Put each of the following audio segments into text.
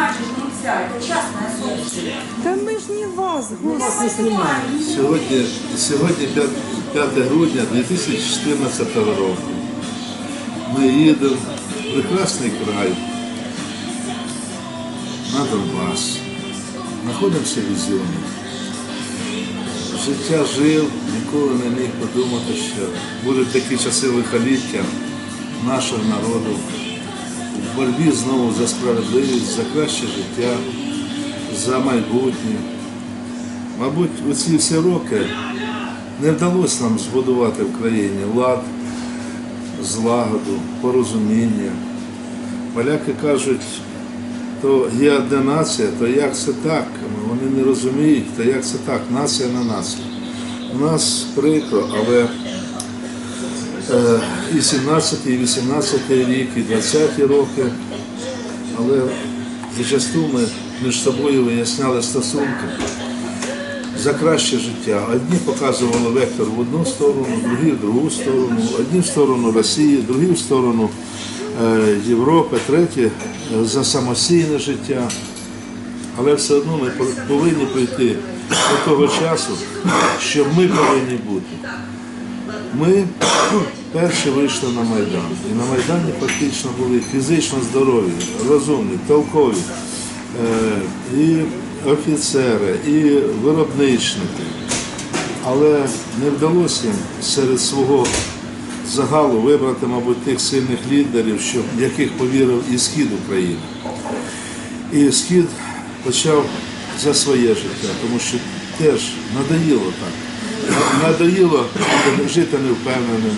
снимать же нельзя, это частная собственность. Та ми ж не вас, господи. Сьогодні, сьогодні 5, 5 грудня 2014 року. Ми їдемо в прекрасний край на Донбас. Знаходимося в Ізюмі. Життя жив, ніколи не міг подумати, що будуть такі часи лихоліття нашого народу в боротьбі знову за справедливість, за краще життя, за майбутнє. Мабуть, у ці всі роки не вдалося нам збудувати в країні лад, злагоду, порозуміння. Поляки кажуть, то є одна нація, то як це так? Вони не розуміють, то як це так, нація на націю. У нас прикро, але і 17, і 18 рік, і 20 роки, але зачасту ми між собою виясняли стосунки за краще життя. Одні показували вектор в одну сторону, другі в другу сторону, одні в сторону Росії, другі в сторону е, Європи, треті е, за самостійне життя. Але все одно ми повинні прийти до того часу, що ми повинні бути. Ми перші вийшли на Майдан. І на Майдані фактично були фізично здорові, розумні, толкові е, і офіцери, і виробничники. Але не вдалося їм серед свого загалу вибрати, мабуть, тих сильних лідерів, що, яких повірив і схід України. І схід почав за своє життя, тому що теж надоїло так. Надоїло жити невпевненим,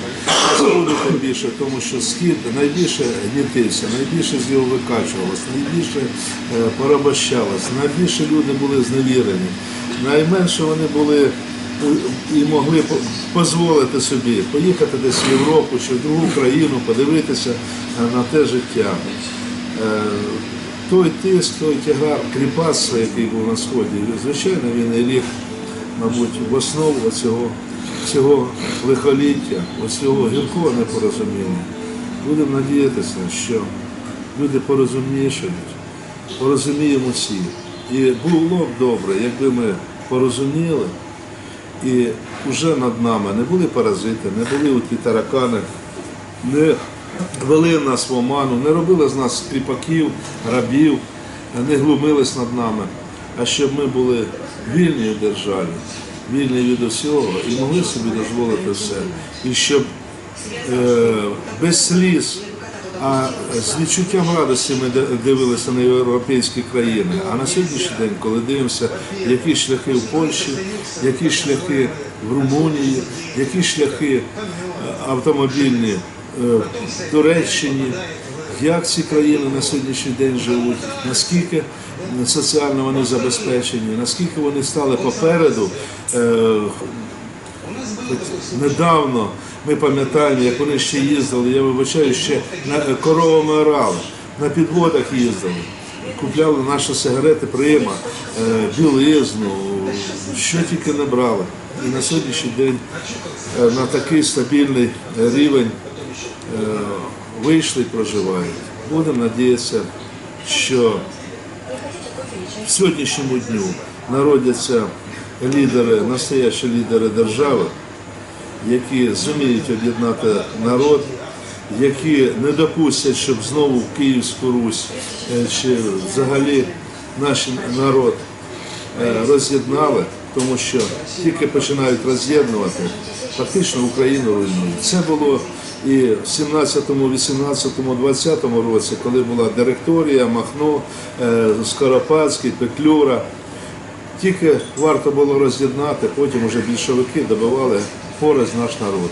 спорудити більше, тому що схід найбільше гнітився, найбільше з його викачувалося, найбільше е, порабощалось, найбільше люди були зневірені, найменше вони були е, і могли дозволити собі поїхати десь в Європу чи в другу країну, подивитися е, на те життя. Той тиск, той тягар, кріпацтва, який був на сході, звичайно, він і ліг, мабуть, в основу цього, цього лихоліття, цього гіркого непорозуміння. Будемо надіятися, що люди порозумнішають, порозуміємо всі. І було б добре, якби ми порозуміли, і вже над нами не були паразити, не були ті таракани, не вели нас в оману, не робили з нас кріпаків, рабів, не глумились над нами, а щоб ми були вільні в державі, вільні від усього і могли собі дозволити все. І щоб е, без сліз, а з відчуттям радості ми дивилися на європейські країни. А на сьогоднішній день, коли дивимося, які шляхи в Польщі, які шляхи в Румунії, які шляхи е, автомобільні е, в Туреччині, як ці країни на сьогоднішній день живуть, наскільки соціально вони забезпечені, наскільки вони стали попереду. е, недавно ми пам'ятаємо, як вони ще їздили, я вибачаю, ще на коровами орали, на підводах їздили, купляли наші сигарети прима, е, білизну, що тільки не брали. І на сьогоднішній день е, на такий стабільний рівень е, вийшли і проживають. Будемо надіятися, що в сьогоднішньому дню народяться лідери, настоящі лідери держави, які зуміють об'єднати народ, які не допустять, щоб знову в Київську Русь е, чи взагалі наш народ е, роз'єднали, тому що тільки починають роз'єднувати, фактично Україну руйнують. Це було і в 17-му, 18-му, 20-му році, коли була директорія, Махно, е, Скоропадський, Петлюра. Тільки варто було роз'єднати, потім вже більшовики добивали пораз наш народ.